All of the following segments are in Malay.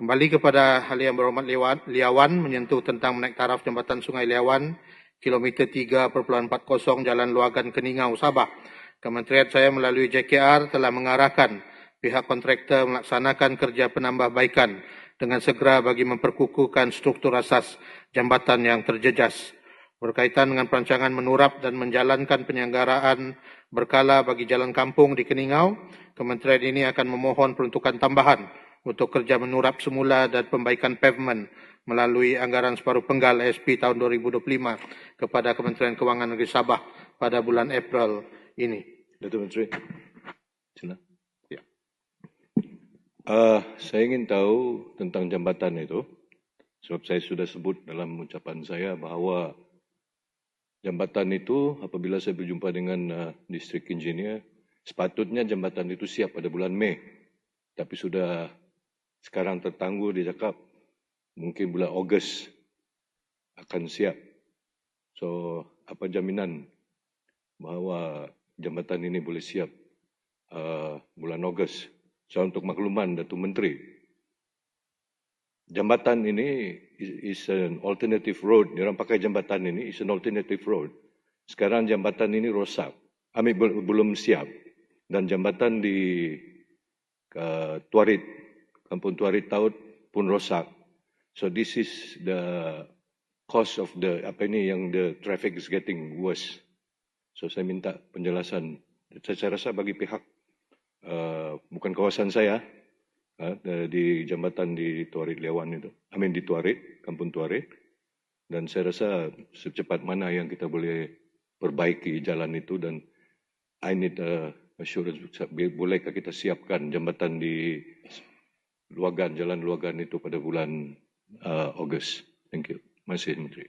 Kembali kepada hal yang berhormat Liawan, menyentuh tentang menaik taraf jambatan Sungai Liawan, kilometer 3.40 Jalan Luagan Keningau, Sabah. Kementerian saya melalui JKR telah mengarahkan pihak kontraktor melaksanakan kerja penambahbaikan dengan segera bagi memperkukuhkan struktur asas jambatan yang terjejas. Berkaitan dengan perancangan menurap dan menjalankan penyelenggaraan berkala bagi jalan kampung di Keningau, kementerian ini akan memohon peruntukan tambahan untuk kerja menurap semula dan pembaikan pavement melalui anggaran separuh penggal SP tahun 2025 kepada Kementerian Kewangan Negeri Sabah pada bulan April ini. Datuk Menteri. Sila. Ya. Uh, saya ingin tahu tentang jambatan itu. Sebab saya sudah sebut dalam ucapan saya bahawa jambatan itu apabila saya berjumpa dengan uh, distrik engineer, sepatutnya jambatan itu siap pada bulan Mei. Tapi sudah sekarang tertangguh dia cakap mungkin bulan Ogos akan siap. So, apa jaminan bahawa jambatan ini boleh siap uh, bulan Ogos? So, untuk makluman Datuk Menteri, jambatan ini is, is an alternative road. Orang pakai jambatan ini is an alternative road. Sekarang jambatan ini rosak. Ambil belum siap. Dan jambatan di uh, Tuarit kampung Tuarit Taut pun rosak. So this is the cause of the apa ini yang the traffic is getting worse. So saya minta penjelasan. Saya, rasa bagi pihak uh, bukan kawasan saya uh, di jambatan di Tuarit Lewan itu. I mean di Tuarit, kampung Tuarit. Dan saya rasa secepat mana yang kita boleh perbaiki jalan itu dan I need a assurance bolehkah kita siapkan jambatan di luagan jalan luagan itu pada bulan uh, Ogos. Thank you. Kasih Menteri.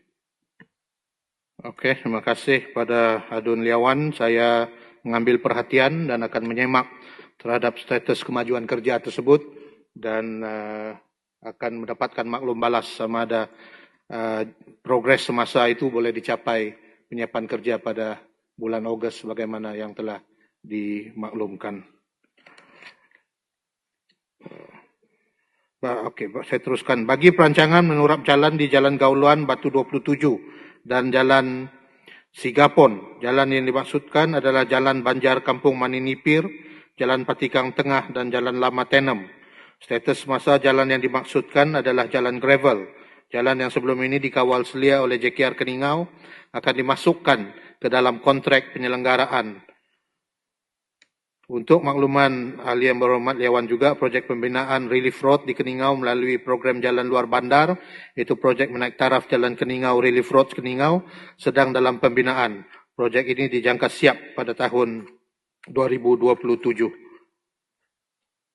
Okey, terima kasih kepada Adun Liawan. Saya mengambil perhatian dan akan menyemak terhadap status kemajuan kerja tersebut dan uh, akan mendapatkan maklum balas sama ada uh, progres semasa itu boleh dicapai penyiapan kerja pada bulan Ogos bagaimana yang telah dimaklumkan. Okey, saya teruskan. Bagi perancangan menurap jalan di Jalan Gauluan Batu 27 dan Jalan Sigapon, jalan yang dimaksudkan adalah Jalan Banjar Kampung Maninipir, Jalan Patikang Tengah dan Jalan Lama Tenem. Status masa jalan yang dimaksudkan adalah jalan gravel. Jalan yang sebelum ini dikawal selia oleh JKR Keningau akan dimasukkan ke dalam kontrak penyelenggaraan untuk makluman ahli yang berhormat Liawan juga, projek pembinaan Relief Road di Keningau melalui program jalan luar bandar, itu projek menaik taraf jalan Keningau Relief Road Keningau, sedang dalam pembinaan. Projek ini dijangka siap pada tahun 2027.